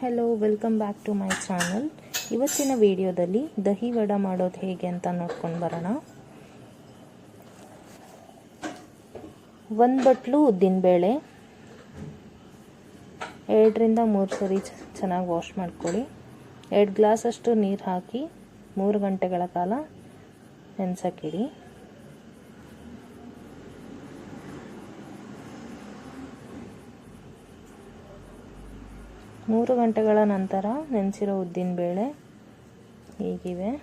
Hello welcome back to my channel ಇವತ್ತಿನ ವಿಡಿಯೋದಲ್ಲಿ ದಹಿ ವಡ ಮಾಡೋದು ಹೇಗೆ ಅಂತ ನೋಡ್ಕೊಂಡು ಬರೋಣ. ಒಂದು ಬಟ್ಲು ಉದ್ದಿನಬೇಳೆ ಎರಡರಿಂದ ಮೂರು ಸರಿ ಚೆನ್ನಾಗಿ ವಾಶ್ ಮಾಡ್ಕೊಳ್ಳಿ. ಎರಡು ಗ್ಲಾಸಷ್ಟು ನೀರು ಹಾಕಿ ಮೂರು ಗಂಟೆಗಳ ಕಾಲ ನೆನೆಸಕ್ಕಿಡಿ. ಮೂರು ಗಂಟೆಗಳ ನಂತರ ನೆನೆಸಿರೋ ಉದ್ದಿನಬೇಳೆ ಹೀಗಿವೆ.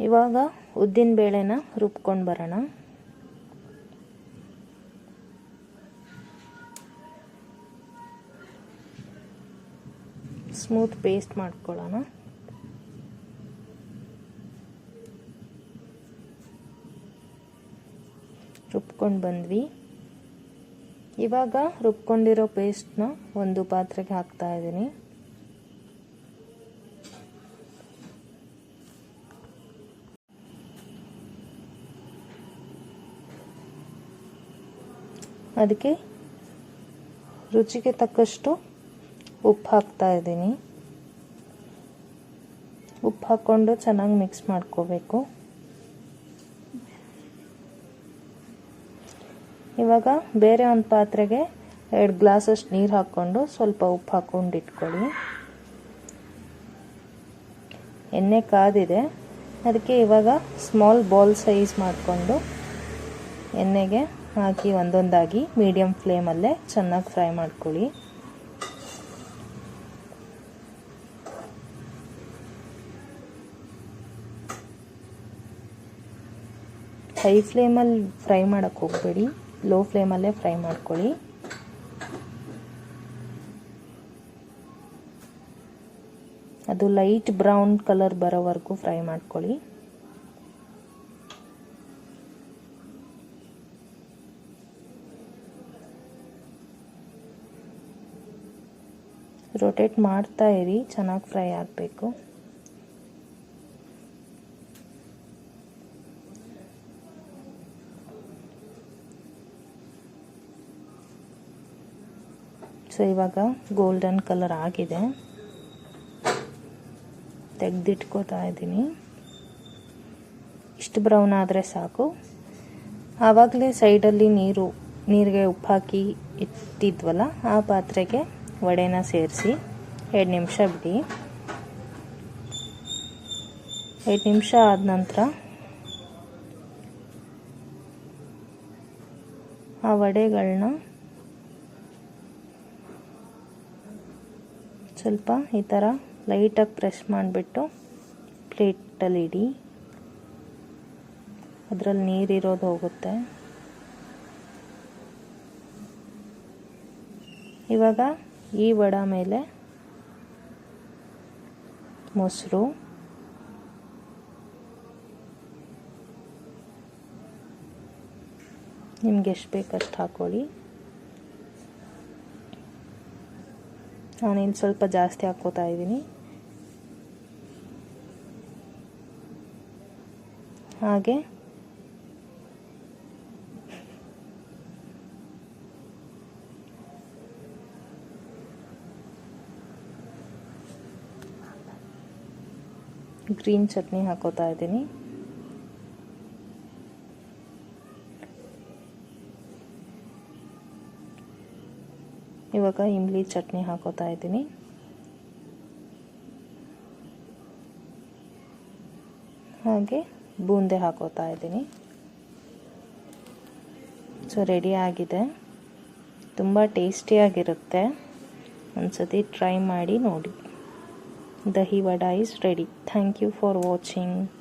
ಇವಾಗ ಉದ್ದಿನಬೇಳೆನ ರುಬ್ಕೊಂಡು ಬರೋಣ. ಸ್ಮೂತ್ ಪೇಸ್ಟ್ ಮಾಡ್ಕೊಳ್ಳೋಣ. ರುಬ್ಕೊಂಡು ಬಂದ್ವಿ. ಇವಾಗ ರುಬ್ಕೊಂಡಿರೋ ಪೇಸ್ಟ್ನ ಒಂದು ಪಾತ್ರೆಗೆ ಹಾಕ್ತಾ ಇದ್ದೀನಿ. ಅದಕ್ಕೆ ರುಚಿಗೆ ತಕ್ಕಷ್ಟು ಉಪ್ಪು ಹಾಕ್ತಾ ಇದ್ದೀನಿ. ಉಪ್ಪು ಹಾಕ್ಕೊಂಡು ಚೆನ್ನಾಗಿ ಮಿಕ್ಸ್ ಮಾಡ್ಕೋಬೇಕು. ಇವಾಗ ಬೇರೆ ಒಂದು ಪಾತ್ರೆಗೆ ಎರಡು ಗ್ಲಾಸಷ್ಟು ನೀರು ಹಾಕ್ಕೊಂಡು ಸ್ವಲ್ಪ ಉಪ್ಪು ಹಾಕ್ಕೊಂಡು ಇಟ್ಕೊಳ್ಳಿ. ಎಣ್ಣೆ ಕಾದಿದೆ. ಅದಕ್ಕೆ ಇವಾಗ ಸ್ಮಾಲ್ ಬಾಲ್ ಸೈಜ್ ಮಾಡಿಕೊಂಡು ಎಣ್ಣೆಗೆ ಹಾಕಿ ಒಂದೊಂದಾಗಿ ಮೀಡಿಯಮ್ ಫ್ಲೇಮಲ್ಲೇ ಚೆನ್ನಾಗಿ ಫ್ರೈ ಮಾಡ್ಕೊಳ್ಳಿ. ಹೈ ಫ್ಲೇಮಲ್ಲಿ ಫ್ರೈ ಮಾಡೋಕ್ಕೆ ಹೋಗಬೇಡಿ. ಲೋ ಫ್ಲೇಮಲ್ಲೇ ಫ್ರೈ ಮಾಡ್ಕೊಳ್ಳಿ. ಅದು ಲೈಟ್ ಬ್ರೌನ್ ಕಲರ್ ಬರೋವರೆಗೂ ಫ್ರೈ ಮಾಡ್ಕೊಳ್ಳಿ. ರೊಟೇಟ್ ಮಾಡ್ತಾ ಇರಿ, ಚೆನ್ನಾಗಿ ಫ್ರೈ ಆಗಬೇಕು. ಸೊ ಇವಾಗ ಗೋಲ್ಡನ್ ಕಲರ್ ಆಗಿದೆ. ತೆಗೆದಿಟ್ಕೋತಾ ಇದ್ದೀನಿ. ಇಷ್ಟು ಬ್ರೌನ್ ಆದರೆ ಸಾಕು. ಆವಾಗಲೇ ಸೈಡಲ್ಲಿ ನೀರು, ನೀರಿಗೆ ಉಪ್ಪು ಹಾಕಿ ಇಟ್ಟಿದ್ವಲ್ಲ, ಆ ಪಾತ್ರೆಗೆ ವಡೆನ ಸೇರಿಸಿ ಎರಡು ನಿಮಿಷ ಬಿಡಿ. ಎರಡು ನಿಮಿಷ ಆದ ನಂತರ ಆ ವಡೆಗಳನ್ನ ಸ್ವಲ್ಪ ಈ ಥರ ಲೈಟಾಗಿ ಪ್ರೆಸ್ ಮಾಡಿಬಿಟ್ಟು ಪ್ಲೇಟಲ್ಲಿ ಇಡಿ. ಅದರಲ್ಲಿ ನೀರಿರೋದು ಹೋಗುತ್ತೆ. ಇವಾಗ ಈ ವಡ ಮೇಲೆ ಮೊಸರು, ನಿಮ್ಗೆ ಎಷ್ಟು ಬೇಕಷ್ಟು ಹಾಕ್ಕೊಳ್ಳಿ. ನಾನಿನ್ನು ಸ್ವಲ್ಪ ಜಾಸ್ತಿ ಹಾಕ್ಕೋತಾ ಇದ್ದೀನಿ. ಹಾಗೆ. ಗ್ರೀನ್ ಚಟ್ನಿ ಹಾಕೋತಾ ಇದ್ದೀನಿ. ಇವಾಗ ಇಮ್ಲಿ ಚಟ್ನಿ ಹಾಕೋತಾ ಇದ್ದೀನಿ. ಹಾಗೆ ಬೂಂದೆ ಹಾಕೋತಾ ಇದ್ದೀನಿ. ಸೊ, ರೆಡಿ ಆಗಿದೆ. ತುಂಬ ಟೇಸ್ಟಿಯಾಗಿರುತ್ತೆ. ಒಂದ್ಸತಿ ಟ್ರೈ ಮಾಡಿ ನೋಡಿ. Dahi vada is ready. Thank you for watching.